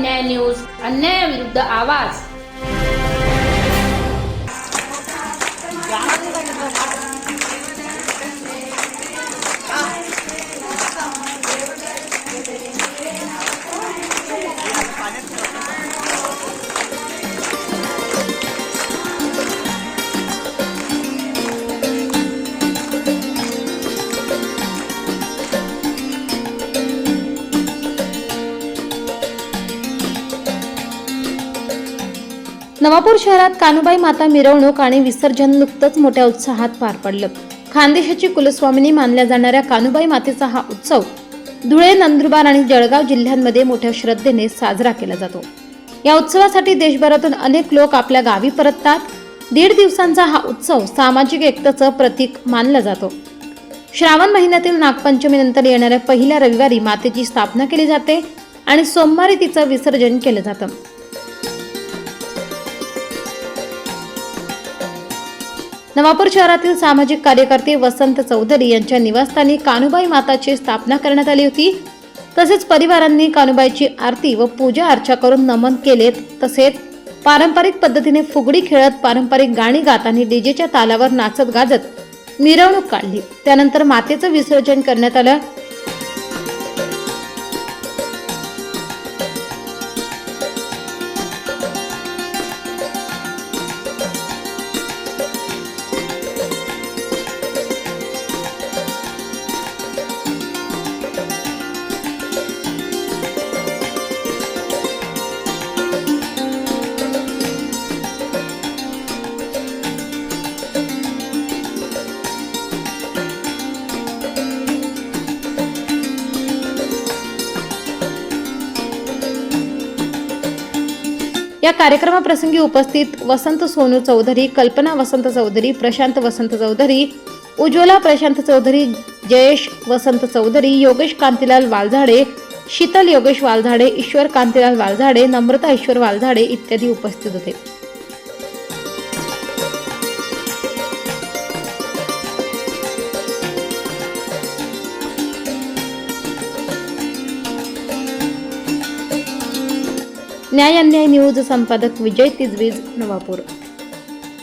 अन्याय न्यूज अन्यायाविरुद्ध आवाज. नवापूर शहरात कानुबाई माता मिरवणूक आणि विसर्जन नुकतंच मोठ्या उत्साहात पार पडलं. खानदेशाची कुलस्वामिनी मानल्या जाणाऱ्या कानुबाई मातेचा हा उत्सव धुळे नंदुरबार आणि जळगाव जिल्ह्यांमध्ये मोठ्या श्रद्धेने साजरा केला जातो. या उत्सवासाठी देशभरातून अनेक लोक आपल्या गावी परततात. दीड दिवसांचा हा उत्सव सामाजिक एकतेचं प्रतीक मानला जातो. श्रावण महिन्यातील नागपंचमीनंतर येणाऱ्या पहिल्या रविवारी मातेची स्थापना केली जाते आणि सोमवारी तिचं विसर्जन केलं जातं. नवापूर शहरातील सामाजिक कार्यकर्ते वसंत चौधरी यांच्या निवासस्थानी कानुबाई माताची स्थापना करण्यात आली होती. तसेच परिवारांनी कानुबाईची आरती व पूजा अर्चा करून नमन केलेत. तसेच पारंपरिक पद्धतीने फुगडी खेळत पारंपरिक गाणी गात आणि डीजेच्या तालावर नाचत गाजत मिरवणूक काढली. त्यानंतर मातेचं विसर्जन करण्यात आलं. या कार्यक्रमाप्रसंगी उपस्थित वसंत सोनू चौधरी कल्पना वसंत चौधरी प्रशांत वसंत चौधरी उज्ज्वला प्रशांत चौधरी जयेश वसंत चौधरी योगेश कांतीलाल वालझाडे शीतल योगेश वालझाडे ईश्वर कांतीलाल वालझाडे नम्रता ईश्वर वालझाडे इत्यादी उपस्थित होते. न्याय अन्याय न्यूज संपादक विजय तिजवीज नवापूर.